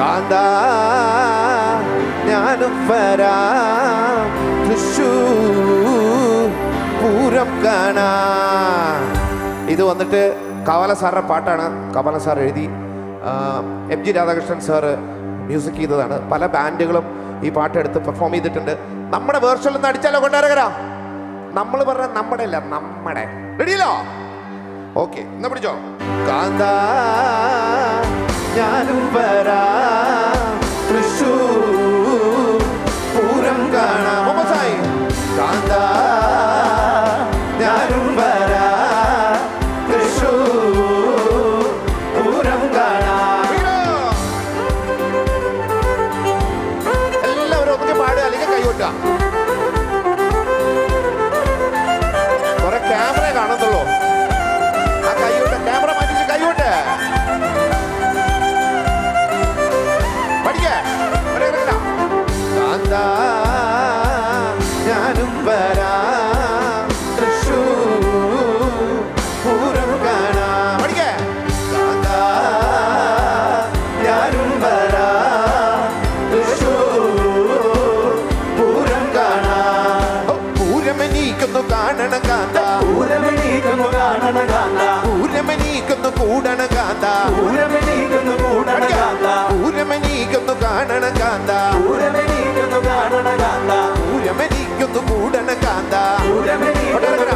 കാന്ത ഞാനും വരാം. തൃശൂർ പൂരം കാണാ. ഇത് വന്നിട്ട് കവല സാറിന്റെ പാട്ടാണ്. കമല സാർ എഴുതി M G Radhakrishnan sir music ചെയ്തതാണ്. പല ബാൻഡുകളും ഈ പാട്ട് എടുത്ത് പെർഫോം ചെയ്തിട്ടുണ്ട്. നമ്മുടെ വേർഷനിൽ ഒന്ന് അടിച്ചാലോ കൊണ്ടുവരകരാ നമ്മൾ പറഞ്ഞ നമ്മുടെ അല്ല നമ്മുടെ. റെഡിയല്ലോ ഓക്കെ എന്നാ പിടിച്ചോ? കാന്ത ഞാനും വരാം. കാണണ കാന്ത. പൂരമെനീക്കുന്നു കൂടണ കാന്ത. പൂരമെണീക്കുന്നു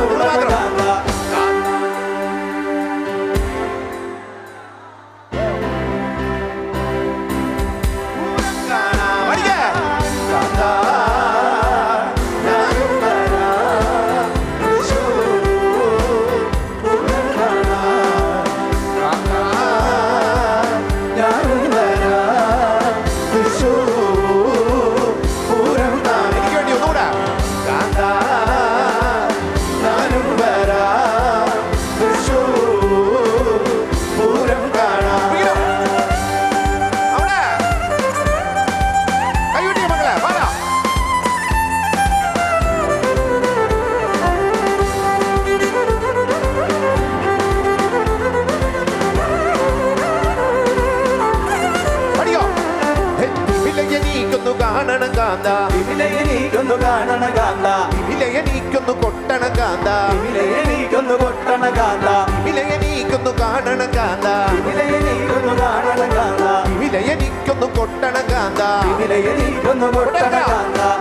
കാന്ത. വിലയെണീക്കുന്നു കാണണ കാന്ത. വിലയനീക്കുന്നു കൊട്ടണ കാന്ത. വിലയെണീക്കുന്നു കൊട്ടണ കാന്ത. വിലയനീക്കുന്നു കാണണ കാന്ത. വിലയെണീക്കുന്നു കാണണ കാന്ത. വിലയനീക്കുന്നു കൊട്ടണ കാന്ത. വിലയെണീക്കുന്നു കൊട്ടണ കാന്ത.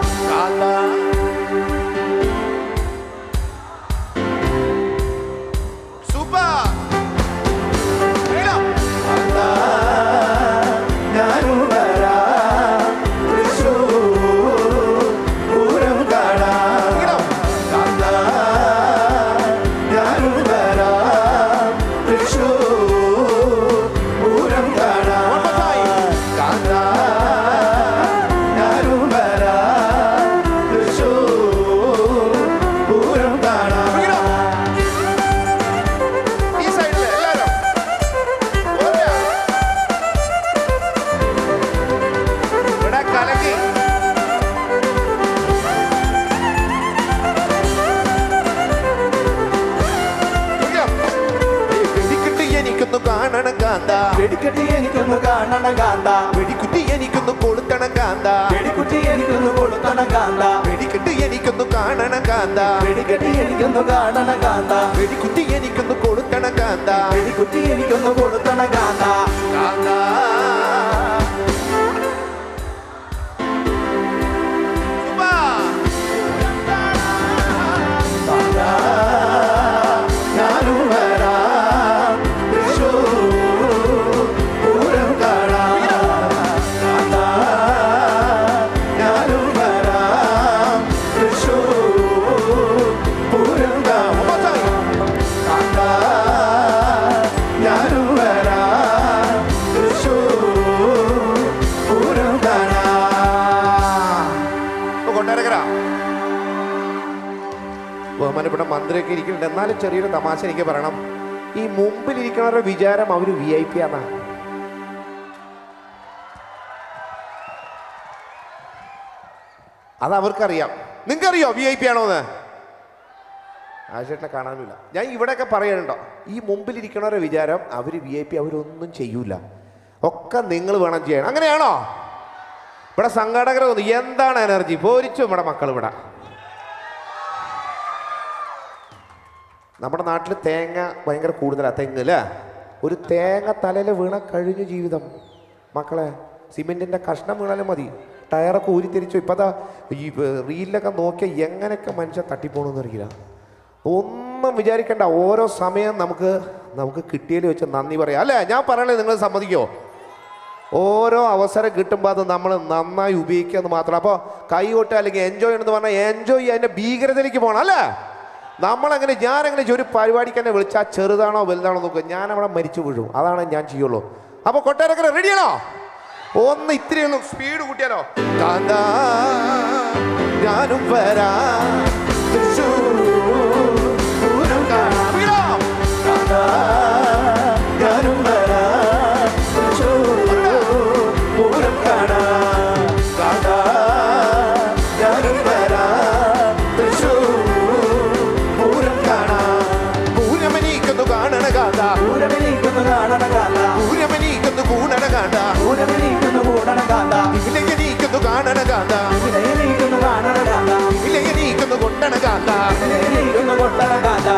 കാന്ത വെടിക്കെട്ടി എനിക്കൊന്ന് കാണണം കാന്ത. വെടിക്കുട്ടി എനിക്കൊന്ന് കൊളുത്തണം കാന്ത. വെടിക്കുട്ടി എനിക്കൊന്ന് കൊളുത്തണം കാന്ത. വെടിക്കെട്ടി എനിക്കൊന്ന് കാണണം കാന്ത. വെടിക്കെട്ടി എനിക്കൊന്ന് കാണണം കാന്ത. വെടിക്കുട്ടി എനിക്കൊന്ന് കൊളുത്തണം കാന്ത. വെടിക്കുട്ടി എനിക്കൊന്ന് കൊളുത്തണം കാന്ത. കാന്ത. മന്ത്രിയൊക്കെ ഇരിക്കുന്നുണ്ട്. എന്നാലും ചെറിയൊരു തമാശ എനിക്ക് പറയണം. ഈ മുമ്പിലിരിക്കുന്നവരുടെ വിചാരം അവർ വി ഐ പി ആണ് അത് അവർക്കറിയാം. നിങ്ങൾക്കറിയോ വി ഐ പി ആണോ എന്ന് ആശേട്ടനെ കാണാനില്ല ഞാൻ ഇവിടെയൊക്കെ പറയണുണ്ടോ? ഈ മുമ്പിലിരിക്കണവരുടെ വിചാരം അവർ വി ഐ പി അവരൊന്നും ചെയ്യൂല. ഒക്കെ നിങ്ങൾ വേണം ചെയ്യണം. അങ്ങനെയാണോ? ഇവിടെ സംഘാടകർ എന്താണ് എനർജി? പോരിച്ചു നമ്മുടെ മക്കൾ ഇവിടെ. നമ്മുടെ നാട്ടിൽ തേങ്ങ ഭയങ്കര കൂടുതലാണ് തെങ്ങ് അല്ലേ ഒരു തേങ്ങ തലയിൽ വീണ കഴിഞ്ഞു ജീവിതം. മക്കളെ സിമെന്റിന്റെ കഷ്ണം വീണാലും മതി. ടയറൊക്കെ ഊരിത്തിരിച്ചു ഇപ്പതാ ഈ റീലിലൊക്കെ നോക്കിയാൽ എങ്ങനെയൊക്കെ മനുഷ്യൻ തട്ടിപ്പോണെന്ന് അറിയില്ല. ഒന്നും വിചാരിക്കേണ്ട. ഓരോ സമയം നമുക്ക് നമുക്ക് കിട്ടിയതിൽ വെച്ച് നന്ദി പറയാം. അല്ലേ? ഞാൻ പറയണേ നിങ്ങൾ സമ്മതിക്കോ? ഓരോ അവസരം കിട്ടുമ്പോൾ അത് നമ്മൾ നന്നായി ഉപയോഗിക്കുക എന്ന് മാത്രം. അപ്പോൾ കൈ കൊട്ടുക അല്ലെങ്കിൽ എൻജോയ് എന്ന് പറഞ്ഞാൽ എൻജോയ് അതിന്റെ ഭീകരതയിലേക്ക് പോകണം. അല്ലേ? നമ്മളങ്ങനെ ഞാനങ്ങനെ ഒരു പരിപാടിക്ക് തന്നെ വിളിച്ചാൽ ചെറുതാണോ വലുതാണോ നോക്കുക ഞാൻ അവിടെ മരിച്ചു വീഴും. അതാണ് ഞാൻ ചെയ്യുള്ളൂ. അപ്പോൾ കൊട്ടാരക്കര റെഡിയാണോ ഒന്ന് ഇത്തിരി ഒന്ന് സ്പീഡ് കൂട്ടിയാലോ? ഞാനും വരാ. കാന്ത പൂരമെണീക്കുന്നു കൂടണ കാന്ത. കാണണ കാന്ത. വിലയെണീക്കുന്നു കാണണ കാന്ത. കൊണ്ടണ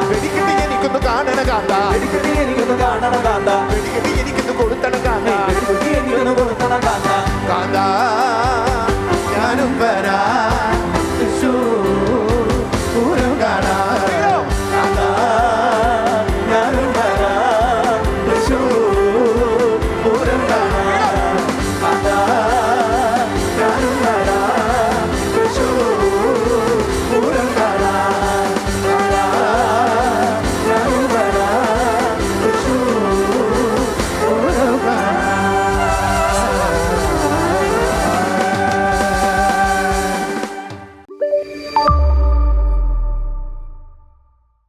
വെടിക്കെട്ടി എനിക്കുന്നു കാണണ കാന്ത. വെടിക്കെട്ടി എനിക്കൊന്ന് കാണണ കാന്ത. വെടിക്കെട്ടി എനിക്കുന്നു കൊടുത്തണ കാന്ത. വെടിക്കെട്ടി എനിക്കൊന്ന് കൊടുത്തണ കാന്ത.